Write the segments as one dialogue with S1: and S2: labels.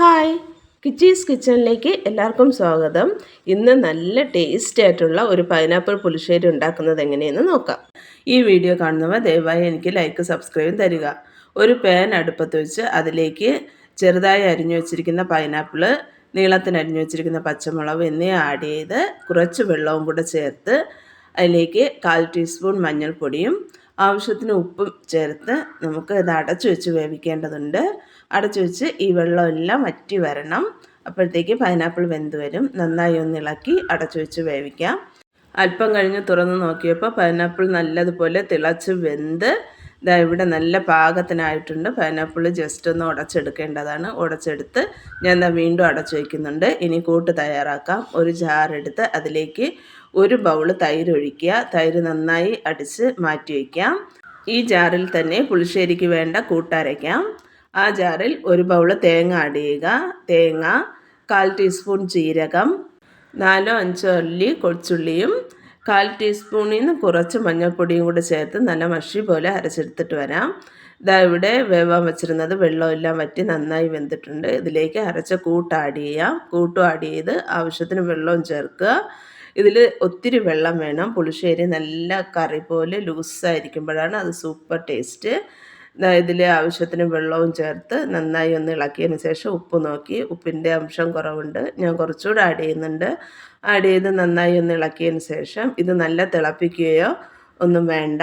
S1: Hi. കിച്ചീസ് കിച്ചണിലേക്ക് എല്ലാവർക്കും സ്വാഗതം. ഇന്ന് നല്ല ടേസ്റ്റി ആയിട്ടുള്ള ഒരു പൈനാപ്പിൾ പുളിശ്ശേരി ഉണ്ടാക്കുന്നത് എങ്ങനെയെന്ന് നോക്കാം. ഈ വീഡിയോ കാണുന്നവർ ദയവായി എനിക്ക് ലൈക്ക് സബ്സ്ക്രൈബും തരിക. ഒരു പാൻ അടുപ്പത്ത് വെച്ച് അതിലേക്ക് ചെറുതായി അരിഞ്ഞു വെച്ചിരിക്കുന്ന പൈനാപ്പിൾ നീളത്തിന് അരിഞ്ഞു വെച്ചിരിക്കുന്ന പച്ചമുളക് എന്നിവ ആഡ് ചെയ്ത് കുറച്ച് വെള്ളവും കൂടെ ചേർത്ത് അതിലേക്ക് കാൽ ടീസ്പൂൺ മഞ്ഞൾപ്പൊടിയും ആവശ്യത്തിന് ഉപ്പും ചേർത്ത് നമുക്ക് ഇത് അടച്ചു വെച്ച് വേവിക്കേണ്ടതുണ്ട്. അടച്ചു വെച്ച് ഈ വെള്ളമെല്ലാം വറ്റി വരണം. അപ്പോഴത്തേക്ക് പൈനാപ്പിൾ വെന്ത് വരും. നന്നായി ഒന്ന് ഇളക്കി അടച്ചു വെച്ച് വേവിക്കാം. അല്പം കഴിഞ്ഞ് തുറന്ന് നോക്കിയപ്പോൾ പൈനാപ്പിൾ നല്ലതുപോലെ തിളച്ച് വെന്ത് ഇതാ ഇവിടെ നല്ല പാകത്തിനായിട്ടുണ്ട്. പൈനാപ്പിൾ ജസ്റ്റ് ഒന്ന് ഉടച്ചെടുക്കേണ്ടതാണ്. ഉടച്ചെടുത്ത് ഞാൻ എന്താ വീണ്ടും അടച്ചു വയ്ക്കുന്നുണ്ട് ഇനി കൂട്ട് തയ്യാറാക്കാം. ഒരു ജാറെടുത്ത് അതിലേക്ക് ഒരു ബൗൾ തൈര് ഒഴിക്കുക. തൈര് നന്നായി അടിച്ച് മാറ്റി വയ്ക്കാം ഈ ജാറിൽ തന്നെ പുളിശ്ശേരിക്ക് വേണ്ട കൂട്ടരയ്ക്കാം ആ ജാറിൽ ഒരു ബൗൾ തേങ്ങ ആഡ് ചെയ്യുക. തേങ്ങ കാൽ ടീസ്പൂൺ ജീരകം നാലോ അഞ്ചോ അല്ലി കൊച്ചുള്ളിയും കാൽ ടീസ്പൂണിൽ നിന്ന് കുറച്ച് മഞ്ഞൾപ്പൊടിയും കൂടെ ചേർത്ത് നല്ല മഷി പോലെ അരച്ചെടുത്തിട്ട് വരാം. ഇതാ ഇവിടെ വേവാൻ വെച്ചിരുന്നത് വെള്ളമെല്ലാം വറ്റി നന്നായി വെന്തിട്ടുണ്ട്. ഇതിലേക്ക് അരച്ച കൂട്ട് ആഡ് ചെയ്യാം. കൂട്ടും ആഡ് ചെയ്ത് ആവശ്യത്തിന് വെള്ളവും ചേർക്കുക. ഇതിൽ ഒത്തിരി വെള്ളം വേണം. പുളിശ്ശേരി നല്ല കറി പോലെ ലൂസായിരിക്കുമ്പോഴാണ് അത് സൂപ്പർ ടേസ്റ്റ് ഇതിൽ ആവശ്യത്തിന് വെള്ളവും ചേർത്ത് നന്നായി ഒന്ന് ഇളക്കിയതിന് ശേഷം ഉപ്പ് നോക്കി. ഉപ്പിന്റെ അംശം കുറവുണ്ട്. ഞാൻ കുറച്ചുകൂടെ ആഡ് ചെയ്യുന്നുണ്ട്. ആഡ് ചെയ്ത് നന്നായി ഒന്ന് ഇളക്കിയതിന് ശേഷം ഇത് നല്ല തിളപ്പിക്കുകയോ ഒന്നും വേണ്ട.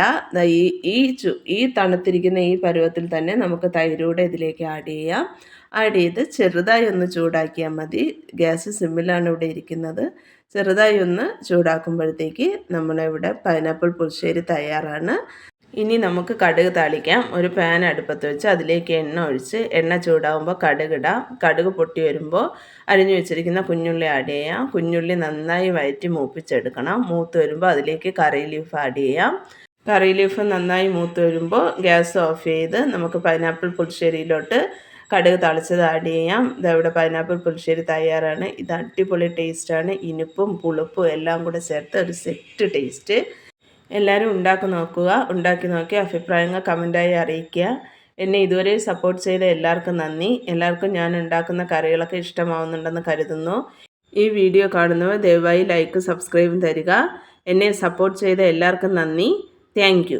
S1: ഈ ഈ ചു ഈ തണുത്തിരിക്കുന്ന ഈ പരുവത്തിൽ തന്നെ നമുക്ക് തൈരൂടെ ഇതിലേക്ക് ആഡ് ചെയ്യാം. ആഡ് ചെയ്ത് ചെറുതായി ഒന്ന് ചൂടാക്കിയാൽ മതി. ഗ്യാസ് സിമ്മിലാണ് ഇവിടെ ഇരിക്കുന്നത്. ചെറുതായി ഒന്ന് ചൂടാക്കുമ്പോഴത്തേക്ക് നമ്മളിവിടെ പൈനാപ്പിൾ പുളിശ്ശേരി തയ്യാറാണ്. ഇനി നമുക്ക് കടുക് താളിക്കാം. ഒരു പാൻ അടുപ്പത്ത് വെച്ച് അതിലേക്ക് എണ്ണ ഒഴിച്ച് എണ്ണ ചൂടാകുമ്പോൾ കടുകിടാം കടുക് പൊട്ടി വരുമ്പോൾ അരിഞ്ഞു വെച്ചിരിക്കുന്ന കുഞ്ഞുള്ളി ആഡ് ചെയ്യാം. കുഞ്ഞുള്ളി നന്നായി വയറ്റി മൂപ്പിച്ചെടുക്കണം. മൂത്ത് വരുമ്പോൾ അതിലേക്ക് കറി ലീഫ് ആഡ് ചെയ്യാം. കറി ലീഫ് നന്നായി മൂത്ത് വരുമ്പോൾ ഗ്യാസ് ഓഫ് ചെയ്ത് നമുക്ക് പൈനാപ്പിൾ പുളിശ്ശേരിയിലോട്ട് കടുക് തളിച്ചത് ആഡ് ചെയ്യാം. ഇതവിടെ പൈനാപ്പിൾ പുളിശ്ശേരി തയ്യാറാണ്. ഇത് അടിപൊളി ടേസ്റ്റാണ് ഇനിപ്പും പുളിപ്പും എല്ലാം കൂടെ ചേർത്ത് ഒരു സെറ്റ് ടേസ്റ്റ് എല്ലാവരും ഉണ്ടാക്കി നോക്കുക ഉണ്ടാക്കി നോക്കി അഭിപ്രായങ്ങൾ കമന്റായി അറിയിക്കുക. എന്നെ ഇതുവരെ സപ്പോർട്ട് ചെയ്ത എല്ലാവർക്കും നന്ദി. എല്ലാവർക്കും ഞാൻ ഉണ്ടാക്കുന്ന കറികളൊക്കെ ഇഷ്ടമാവുന്നുണ്ടെന്ന് കരുതുന്നു. ഈ വീഡിയോ കാണുന്നവർ ദയവായി ലൈക്ക് സബ്സ്ക്രൈബും തരിക. എന്നെ സപ്പോർട്ട് ചെയ്ത എല്ലാവർക്കും നന്ദി. താങ്ക്